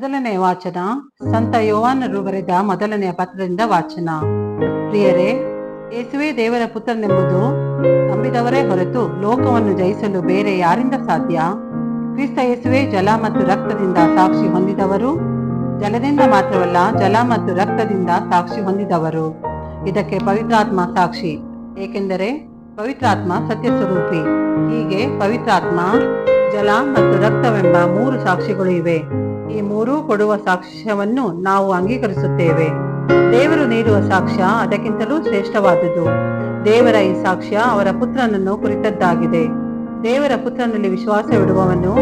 ಮೊದಲನೆಯ ವಾಚನ ಸಂತ ಯೋವಾನರು ಬರೆದ ಮೊದಲನೆಯ ಪತ್ರದಿಂದ ವಾಚನ. ಪ್ರಿಯರೇ, ಯೇಸುವೆ ದೇವರ ಪುತ್ರನೆಂಬುದು ನಂಬಿದವರೇ ಹೊರತು ಲೋಕವನ್ನು ಜಯಿಸಲು ಬೇರೆ ಯಾರಿಂದ ಸಾಧ್ಯ? ಕ್ರಿಸ್ತ ಯೇಸುವೆ ಜಲ ಮತ್ತು ರಕ್ತದಿಂದ ಸಾಕ್ಷಿ ಹೊಂದಿದವರು? ಜಲದಿಂದ ಮಾತ್ರವಲ್ಲ, ಜಲ ಮತ್ತು ರಕ್ತದಿಂದ ಸಾಕ್ಷಿ ಹೊಂದಿದವರು. ಇದಕ್ಕೆ ಪವಿತ್ರಾತ್ಮ ಸಾಕ್ಷಿ. ಏಕೆಂದರೆ, ಪವಿತ್ರಾತ್ಮ ಸತ್ಯ ಸ್ವರೂಪಿ ಹೀಗೆ ಪವಿತ್ರಾತ್ಮ, ಜಲ ಮತ್ತು ರಕ್ತವೆಂಬ ಮೂರು ಸಾಕ್ಷಿಗಳು ಇವೆ. ಈ ಮೂರೂ ಕೊಡುವ ಸಾಕ್ಷ್ಯವನ್ನು ನಾವು ಅಂಗೀಕರಿಸುತ್ತೇವೆ. ದೇವರು ನೀಡುವ ಸಾಕ್ಷ್ಯ ಅದಕ್ಕಿಂತಲೂ ಶ್ರೇಷ್ಠವಾದುದು. ದೇವರ ಈ ಸಾಕ್ಷ್ಯ ಅವರ ಪುತ್ರನನ್ನು ಕುರಿತದ್ದಾಗಿದೆ. ದೇವರ ಪುತ್ರನಲ್ಲಿ ವಿಶ್ವಾಸವಿಡುವವನು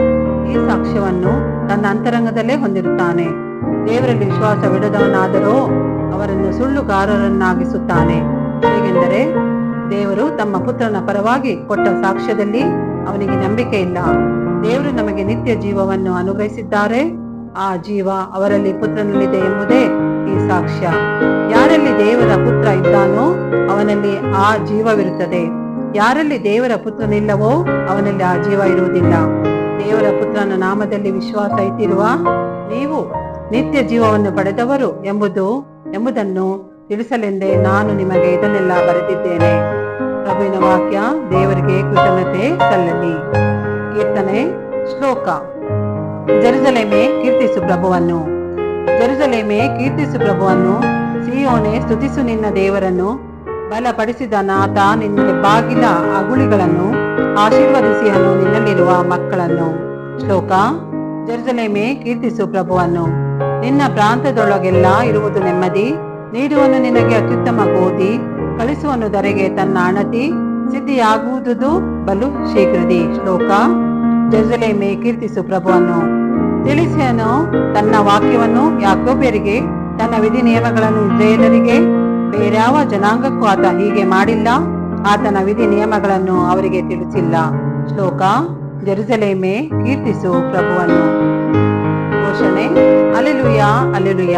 ಈ ಸಾಕ್ಷ್ಯವನ್ನು ತನ್ನ ಅಂತರಂಗದಲ್ಲೇ ಹೊಂದಿರುತ್ತಾನೆ. ದೇವರಲ್ಲಿ ವಿಶ್ವಾಸವಿಡದವನಾದರೋ ಅವರನ್ನು ಸುಳ್ಳುಗಾರರನ್ನಾಗಿಸುತ್ತಾನೆ. ಹೇಗೆಂದರೆ ದೇವರು ತಮ್ಮ ಪುತ್ರನ ಪರವಾಗಿ ಕೊಟ್ಟ ಸಾಕ್ಷ್ಯದಲ್ಲಿ ಅವನಿಗೆ ನಂಬಿಕೆ ಇಲ್ಲ ದೇವರು ನಮಗೆ ನಿತ್ಯ ಜೀವವನ್ನು ಅನುಗ್ರಹಿಸಿದ್ದಾರೆ. ಆ ಜೀವ ಅವರಲ್ಲಿ ಪುತ್ರನಲ್ಲಿದೆ ಎಂಬುದೇ ಈ ಸಾಕ್ಷ್ಯ. ಯಾರಲ್ಲಿ ದೇವರ ಪುತ್ರ ಇದ್ದಾನೋ ಅವನಲ್ಲಿ ಆ ಜೀವವಿರುತ್ತದೆ. ಯಾರಲ್ಲಿ ದೇವರ ಪುತ್ರನಿಲ್ಲವೋ ಅವನಲ್ಲಿ ಆ ಜೀವ ಇರುವುದಿಲ್ಲ. ದೇವರ ಪುತ್ರನ ನಾಮದಲ್ಲಿ ವಿಶ್ವಾಸ ಇಟ್ಟಿರುವ ನೀವು ನಿತ್ಯ ಜೀವವನ್ನು ಪಡೆದವರು ಎಂಬುದು, ಎಂಬುದನ್ನು ತಿಳಿಸಲೆಂದೇ ನಾನು ನಿಮಗೆ ಇದನ್ನೆಲ್ಲ ಬರೆದಿದ್ದೇನೆ. ಪ್ರಭುವಿನ ವಾಕ್ಯ ದೇವರಿಗೆ ಕೃತಜ್ಞತೆ ಸಲ್ಲಲಿ. ಕೀರ್ತನೆ ಶ್ಲೋಕ. ಜೆರುಸಲೇಮೆ ಕೀರ್ತಿಸು ಪ್ರಭುವನ್ನು. ಜರುಜಲೇಮೆ ಕೀರ್ತಿಸು ಪ್ರಭುವನ್ನು. ಸಿಯೋನೆ ಸ್ತುತಿಸು ನಿನ್ನ ದೇವರನ್ನು. ಬಲಪಡಿಸಿದ ನಾಥ ನಿನ್ನ ಬಾಗಿಲ ಅಗುಳಿಗಳನ್ನು ಆಶೀರ್ವದಿಸಿಯನು ನಿನ್ನಲ್ಲಿರುವ ಮಕ್ಕಳನ್ನು. ಶ್ಲೋಕ, ಜರುಜಲೇಮೆ ಕೀರ್ತಿಸು ಪ್ರಭುವನ್ನು. ನಿನ್ನ ಪ್ರಾಂತದೊಳಗೆಲ್ಲ ಇರುವುದು ನೆಮ್ಮದಿ. ನೀಡುವನು ನಿನಗೆ ಅತ್ಯುತ್ತಮ ಗೋಧಿ ಕಳಿಸುವನು ಧರೆಗೆ ತನ್ನ ಅಣತಿ. ಸಿದ್ಧಿಯಾಗುವುದು ಬಲು ಶೀಘ್ರದಿ. ಶ್ಲೋಕ, ಜರುಜಲೇಮೆ ಕೀರ್ತಿಸು ಪ್ರಭುವನ್ನು. ತಿಳಿಸಿಯನು ತನ್ನ ವಾಕ್ಯವನ್ನು ಯಾಕೋಬ್ಯರಿಗೆ, ತನ್ನ ವಿಧಿ ನಿಯಮಗಳನ್ನು ಇಸ್ರೇಲರಿಗೆ ಬೇರ್ಯಾವ ಜನಾಂಗಕ್ಕೂ ಆತ ಹೀಗೆ ಮಾಡಿಲ್ಲ. ಆತನ ವಿಧಿ ನಿಯಮಗಳನ್ನು ಅವರಿಗೆ ತಿಳಿಸಿಲ್ಲ. ಶ್ಲೋಕ, ಜೆರುಸಲೇಮೆ, ಕೀರ್ತಿಸು ಪ್ರಭುವನ್ನು. ಘೋಷಣೆ ಅಲೆಲುಯ ಅಲೆಲುಯ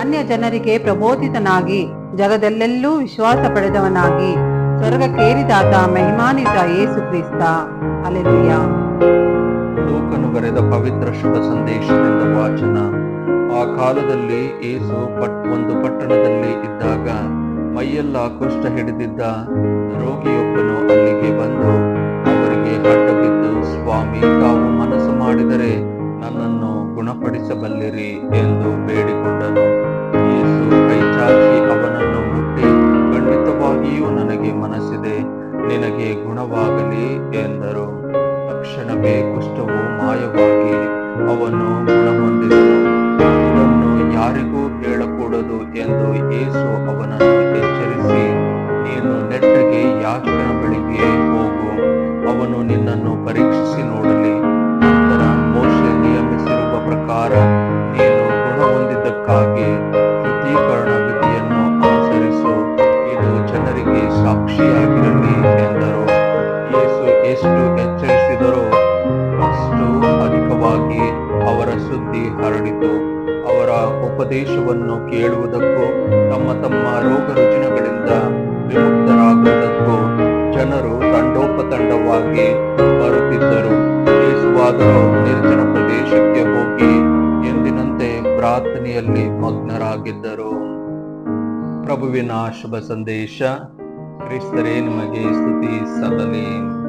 ಅನ್ಯ ಜನರಿಗೆ ಪ್ರಬೋಧಿತನಾಗಿ, ಜಗದಲ್ಲೆಲ್ಲೂ ವಿಶ್ವಾಸ ಪಡೆದವನಾಗಿ, ಸ್ವರ್ಗಕ್ಕೇರಿದಾತ ಮಹಿಮಾನಿತ ಯೇಸು ಕ್ರಿಸ್ತ. ಅಲೆಲುಯ ಲೂಕನು ಬರೆದ ಪವಿತ್ರ ಶುಭ ಸಂದೇಶದಿಂದ ವಾಚನ ಆ ಕಾಲದಲ್ಲಿ ಏಸು ಪಟ್ ಒಂದು ಪಟ್ಟಣದಲ್ಲಿ ಇದ್ದಾಗ ಮೈಯೆಲ್ಲ ಕುಷ್ಠ ಹಿಡಿದಿದ್ದ ರೋಗಿಯೊಬ್ಬನು ಅಲ್ಲಿಗೆ ಬಂದು ಅವರಿಗೆ ಅಡ್ಡ ಬಿದ್ದು ಸ್ವಾಮಿ ತಾವು ಮನಸ್ಸು ಮಾಡಿದರೆ ನನ್ನನ್ನು ಗುಣಪಡಿಸಬಲ್ಲಿರಿ ಎಂದು ಬೇಡಿಕೊಂಡನು ಮಾಯವಾಗಿ ಅವನು ಗುಣ ಹೊಂದಿದನು ಇದನ್ನು ಯಾರಿಗೂ ಹೇಳಕೂಡದು ಎಂದು ಯೇಸು ಅವನನ್ನು ಎಚ್ಚರಿಸಿ, ನೀನು ನೆಟ್ಟಗೆ ಯಾಜಕನ ಬಳಿಗೆ ಹೋಗು. ಅವನು ನಿನ್ನನ್ನು ಪರೀಕ್ಷಿಸಿ ಕೇಳುವುದಕ್ಕೂ ತಮ್ಮ ತಮ್ಮ ರೋಗ ರುಜಿನಗಳಿಂದ ವಿಮುಕ್ತರಾಗುವುದಕ್ಕೂ ಜನರು ತಂಡೋಪತಂಡವಾಗಿ ಬರುತ್ತಿದ್ದರು. ಯೇಸುವಾದರೂ ನಿರ್ಜನ ಪ್ರದೇಶಕ್ಕೆ ಹೋಗಿ ಎಂದಿನಂತೆ ಪ್ರಾರ್ಥನೆಯಲ್ಲಿ ಮಗ್ನರಾಗಿದ್ದರು. ಪ್ರಭುವಿನ ಶುಭ ಸಂದೇಶ, ಕ್ರಿಸ್ತರೇ ನಿಮಗೆ ಸ್ತುತಿ ಸಲ್ಲಲಿ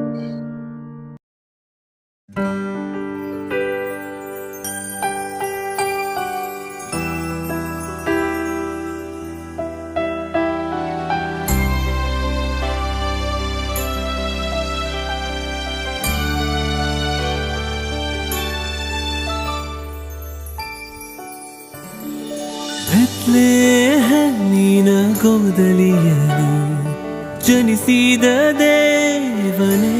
ಗೋದಲಿಯಲಿ ಜನಿಸಿದ ದೇವನೇ.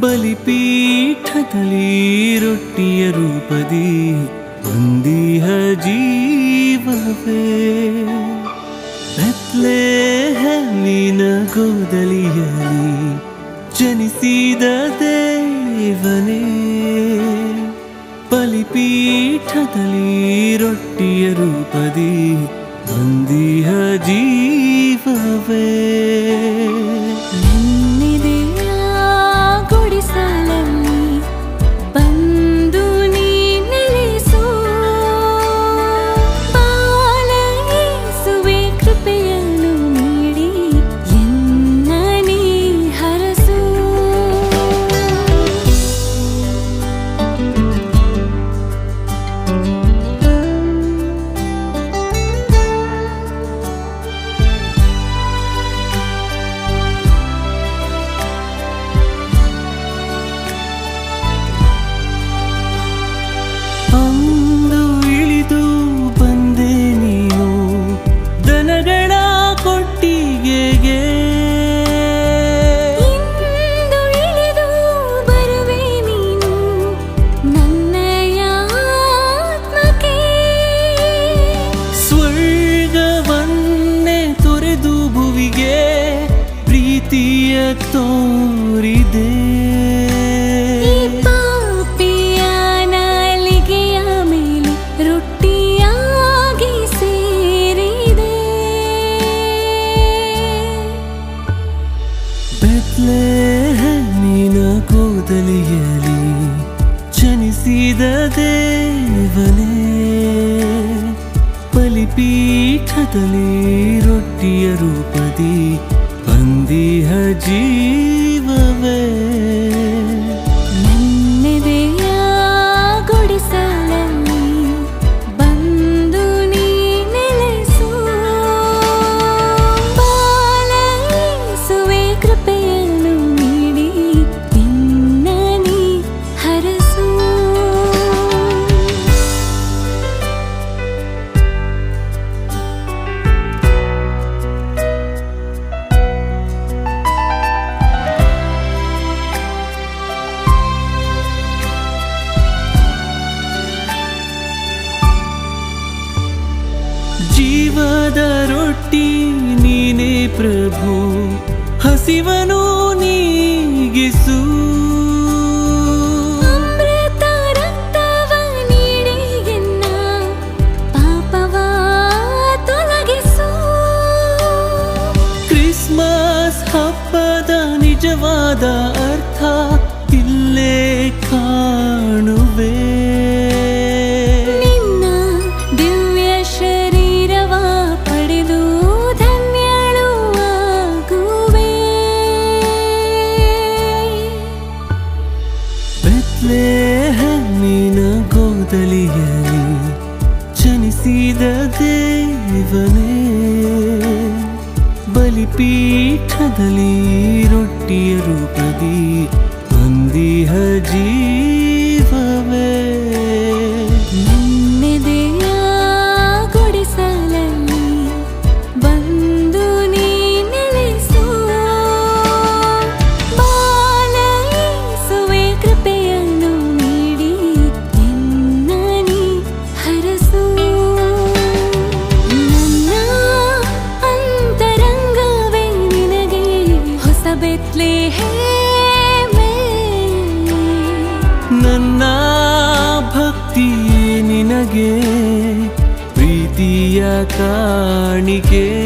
ಬಲಿಪೀಠದಲ್ಲಿ ರೊಟ್ಟಿಯ ರೂಪದಿ ಬಂದಿಹ ಜೀವವೇ. ಬೆತ್ಲೆಹೇಮಿನ ಗೋದಲಿಯಲಿ ಜನಿಸಿದ ದೇವನೇ. ಬಲಿಪೀಠದಲ್ಲಿ ರೊಟ್ಟಿಯ ರೂಪದಿ ಬಂದಿಹ ಜೀವವೇ ನಿನ್ನಿದೆಯ ಗುಡಿಸಲಲ್ಲಿ ತೋರಿದೆ. ಪಾಪಿಯ ನಾಲಿಗೆಯ ಮೇಲೆ ರೊಟ್ಟಿಯಾಗಿ ಸೇರಿದೆ. ಬೆತ್ಲೆಹೆಮ್ಮಿನ ಕೂದಲಿಯಲಿ ಜನಿಸಿದ ದೇವನೇ ಬಲಿಪೀಠದಲ್ಲಿ ರೊಟ್ಟಿಯ ರೂಪದಿ ಬಂದಿಹ ಜೀವವೇ ನನ್ನೆದೆಯ ಜೀವದ ರೊಟ್ಟಿ ನೀನೇ ಪ್ರಭು ಹಸಿವನು ನೀಗಿಸು. ಕ್ರಿಸ್ಮಸ್ ಹಬ್ಬದ ನಿಜವಾದ ಅರ್ಥ ಬಲಿಪೀಠದಲ್ಲಿ ರೊಟ್ಟಿಯ ರೂಪದಿ ಬಂದಿಹ ಜೀವವೇ ಭಕ್ತಿ ನಿನಗೆ ಪ್ರೀತಿಯ ಕಾಣಿಕೆ